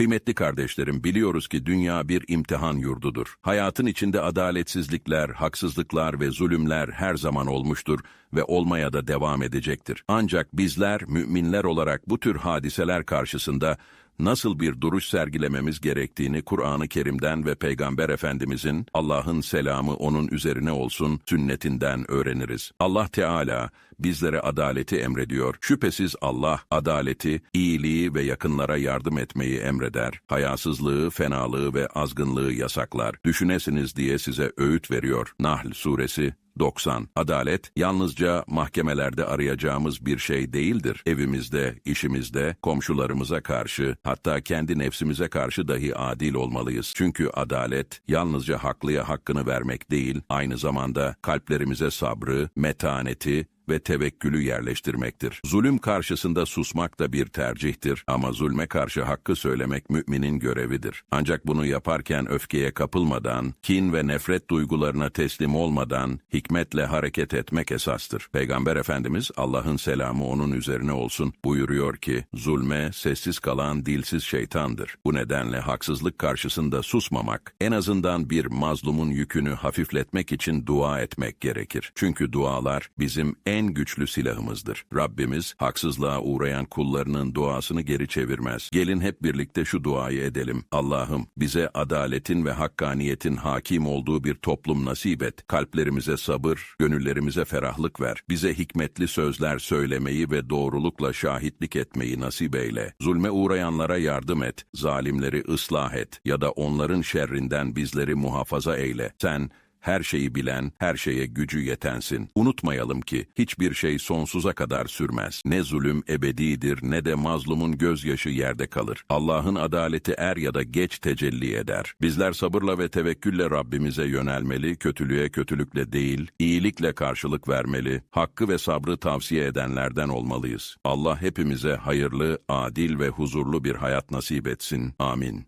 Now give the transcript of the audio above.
Kıymetli kardeşlerim, biliyoruz ki dünya bir imtihan yurdudur. Hayatın içinde adaletsizlikler, haksızlıklar ve zulümler her zaman olmuştur ve olmaya da devam edecektir. Ancak bizler, müminler olarak bu tür hadiseler karşısında nasıl bir duruş sergilememiz gerektiğini Kur'an-ı Kerim'den ve Peygamber Efendimizin Allah'ın selamı onun üzerine olsun sünnetinden öğreniriz. Allah Teala bizlere adaleti emrediyor. Şüphesiz Allah adaleti, iyiliği ve yakınlara yardım etmeyi emreder. Hayasızlığı, fenalığı ve azgınlığı yasaklar. Düşünesiniz diye size öğüt veriyor. Nahl suresi 90. Adalet, yalnızca mahkemelerde arayacağımız bir şey değildir. Evimizde, işimizde, komşularımıza karşı, hatta kendi nefsimize karşı dahi adil olmalıyız. Çünkü adalet, yalnızca haklıya hakkını vermek değil, aynı zamanda kalplerimize sabrı, metaneti, ve tevekkülü yerleştirmektir. Zulüm karşısında susmak da bir tercihtir ama zulme karşı hakkı söylemek müminin görevidir. Ancak bunu yaparken öfkeye kapılmadan, kin ve nefret duygularına teslim olmadan hikmetle hareket etmek esastır. Peygamber Efendimiz Allah'ın selamı onun üzerine olsun buyuruyor ki zulme sessiz kalan dilsiz şeytandır. Bu nedenle haksızlık karşısında susmamak, en azından bir mazlumun yükünü hafifletmek için dua etmek gerekir. Çünkü dualar bizim en güçlü silahımızdır. Rabbimiz haksızlığa uğrayan kullarının duasını geri çevirmez. Gelin hep birlikte şu duayı edelim. Allah'ım bize adaletin ve hakkaniyetin hakim olduğu bir toplum nasip et. Kalplerimize sabır, gönüllerimize ferahlık ver. Bize hikmetli sözler söylemeyi ve doğrulukla şahitlik etmeyi nasip eyle. Zulme uğrayanlara yardım et. Zalimleri ıslah et ya da onların şerrinden bizleri muhafaza eyle. Sen her şeyi bilen, her şeye gücü yetensin. Unutmayalım ki hiçbir şey sonsuza kadar sürmez. Ne zulüm ebedidir ne de mazlumun gözyaşı yerde kalır. Allah'ın adaleti er ya da geç tecelli eder. Bizler sabırla ve tevekkülle Rabbimize yönelmeli, kötülüğe kötülükle değil, iyilikle karşılık vermeli, hakkı ve sabrı tavsiye edenlerden olmalıyız. Allah hepimize hayırlı, adil ve huzurlu bir hayat nasip etsin. Amin.